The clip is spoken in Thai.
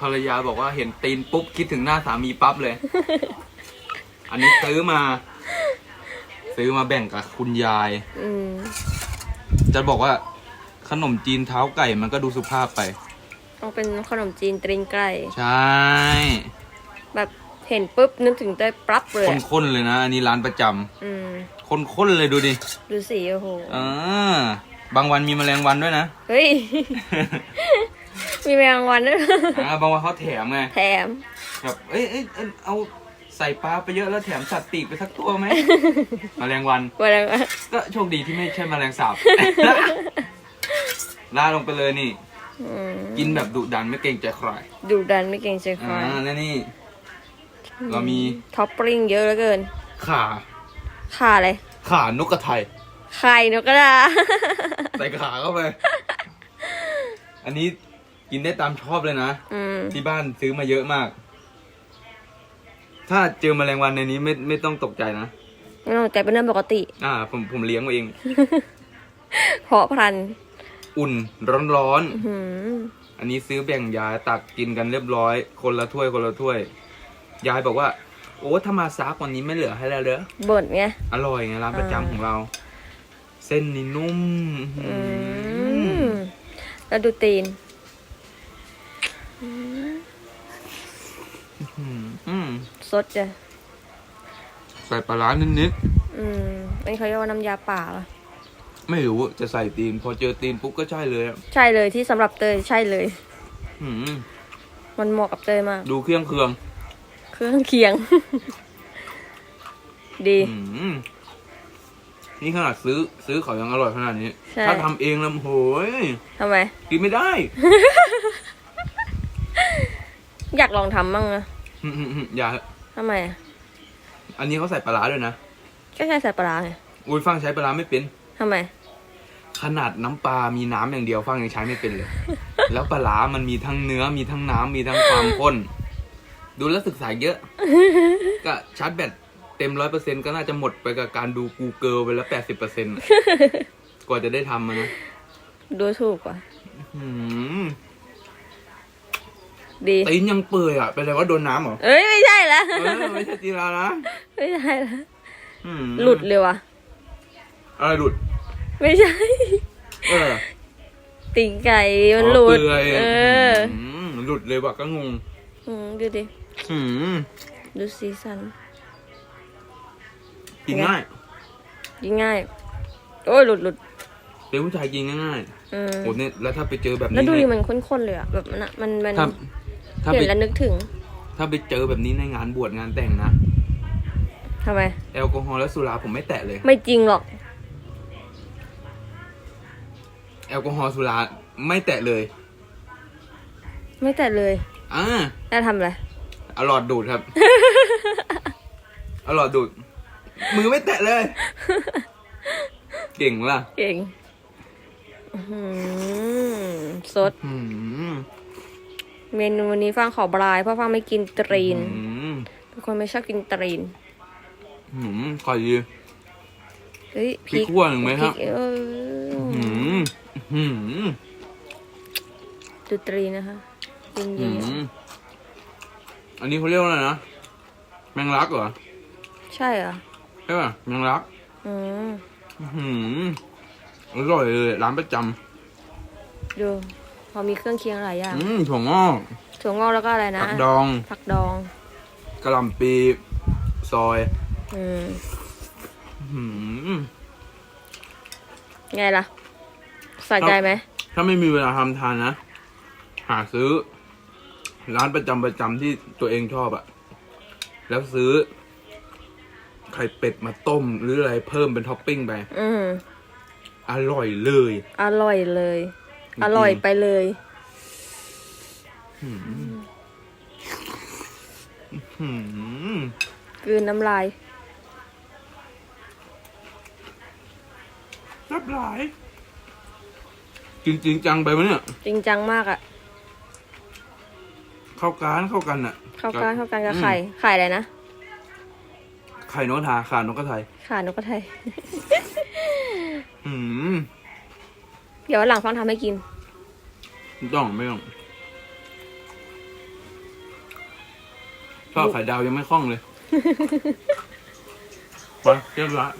ภรรยาบอกว่าเห็นตีนปุ๊บคิดถึงหน้าสามีปั๊บเลย อันนี้ซื้อมา ซื้อมาแบ่งกับคุณยาย อืมจะบอกว่าขนมจีนเท้าไก่มันก็ดูสุภาพไปต้องเป็นขนมจีนตริงไก่ใช่ แบบเห็นปุ๊บนึกถึงได้ปรับเลยอะข้นๆเลยนะ อันนี้ร้านประจำอืมข้นๆเลยดูดิดูสีโอ้โห อ่าบางวันมีแมลงวันด้วยนะ เฮ้ย มีแมงวันด้วยอ่าบางวันเขาแถมไงแถมแบบเอ้ยเอ้ยเอ้ยเอาใส่ปลาไปเยอะแล้วแถมสัตว์ปีกไปสักตัวไหมแมลงวันแมลงวันก็โชคดีที่ไม่ใช่แมลงสาบลาดลงไปเลยนี่ อืมกินแบบดุดันไม่เกรงใจใครดูดันไม่เกรงใจใครอ่าแล้วนี่ เรามีท็อปปริงเยอะเหลือเกิน ขาข่าอะไรขานกกระไทย ไข่นกกระดา ใส่ขาเข้าไป อันนี้ กินได้ตามชอบเลยนะ อืม ที่บ้านซื้อมาเยอะมาก ถ้าเจอแมลงวันในนี้ไม่ไม่ต้องตกใจนะ ไม่ต้องใจเป็นเรื่องปกติ อ่า ผมผมเลี้ยงมาเอง เพาะพันธุ์อุ่นร้อนอื้อหือๆอันนี้ซื้อแบ่งยายตักกินกันเรียบร้อย คนละถ้วยคนละถ้วย ยายบอกว่า โอ้ถ้ามาซากวันนี้ไม่เหลือให้แล้วเด้อ บ่นไง อร่อยไงร้านประอ่าจำของเรา เส้นนี่นุ่ม อืมแล้วดูตีนอืมอืม สดจ้ะใส่ปลาร้านิดอืมอันนี้เขาเรียกว่าน้ำยาป่าปะๆไม่รู้จะใส่ตีน พอเจอตีนปุ๊บก็ใช่เลยอะใช่เลยที่สำหรับเตยใช่เลย อืมมันเหมาะกับเตยมาก ดูเครื่องเคืองเครื่องเคียง ดี อืมนี่ขนาดซื้อ ซื้อเขายังอร่อยขนาดนี้ ใช่ ถ้าทำเองแล้วโหยทำไม กินไม่ได้ อยากลองทำบ้างนะอืมๆๆอย่า ทำไมอะอันนี้เขาใส่ปลาร้าด้วยนะก็ใช่ใส่ปลาร้าไงอุ้ยฟังใช้ปลาร้าไม่เป็น ทำไม ขนาดน้ำปลา มีน้ำอย่างเดียวฟังยังใช้ไม่เป็นเลย แล้วปลาร้ามันมีทั้งเนื้อ มีทั้งน้ำมีทั้งความข้น ดูแล้วศึกษาเยอะ ก็ชาร์จแบตเต็มร้อยเปอร์เซ็นก็น่าจะหมดไปกับการดู Google ไปแล้วแปดสิบเปอร์เซ็นต์กว่าจะได้ทำมันนะ ดูถูกกว่าอืม ดี ตีนยังเปื่อยอะเป็นไรว่าโดนน้ำเหรอเอ้ยไม่ใช่ละเออไม่ใช่จีรานะไม่ใช่ละอืมหลุดเลยว่ะ อะไรหลุด ไม่ใช่ เออติ่งไก่มันหลุดอ๋อเปื่อยเออมหลุดเลยว่ะก็งง อืมดูดิ อืมดูสีสัน กินง่ายยิงง่าย โอ้ยหลุดหลุดเป็นผู้ชายกินง่ายอืมๆโอ้เนี่ยแล้วถ้าไปเจอแบบแล้วนี้ดูในดิมันข้นๆเลยอะแบบมันอะมันมัน ถ้า ถ้าเห็ไปนแล้วนึกถึงถ้าไปเจอแบบนี้ในงานบวชงานแต่งนะทำไม แอลกอฮอล์และสุราผมไม่แตะเลย ไม่จริงหรอก แอลกอฮอล์สุราไม่แตะเลยไม่แต่เลยอ่าแล้วทำอะไรเอาหลอดดูดครับ เอาหลอดดูด มือไม่แตะเลย เก่งล่ะ เก่งอื้อหือสด อืม เมนูวันนี้ฟังขอบรายเพราะฟังไม่กินตรีน อืมเป็นคนไม่ชอบกินตรีน อืมขอดี เฮ้ยพริกขั่วหนึ่งไหมครับ พกเอออืมอืมดูตรีนนะคะกินอืดีมอันนี้เขาเรียกว่าอะไรนะ แมงลักเหรอ ใช่เหรอใช่ป่ะ แมงลัก อืมอืมอร่อยเลยร้านประจดูพ อมีเครื่องเคียงหลายอย่างำอืมถั่วงอกถั่วงอกแล้วก็อะไรนะผักดองผักดองกระหล่ำปีซอยอืมอืมไงล่ะใส่ใจไหมถ้าไม่มีเวลาทำทานนะหาซื้อ ร้านประจำประจำที่ตัวเองชอบอะแล้วซื้อ ไข่เป็ดมาต้มหรืออะไรเพิ่มเป็นท็อปปิ้งไป อืมอร่อยเลย อร่อยเลยจริงๆ อร่อยไปเลยอืมกลืนน้ำลายรับหลาย จริงๆจังไปวะเนี่ย จริงจังมากอะเข้ากันเข้ากันอะเข้ากันเข้ากันกับอืมไข่ไข่อะไรนะ ไข่นกกระทาขานกกระไทยข่านกกระไทยอืม เดี๋ยวหลังฟังทำให้กิน ไม่ต้องไม่ต้องทอดไข่ดาวยังไม่คล่องเลย ไปเรียบร้อย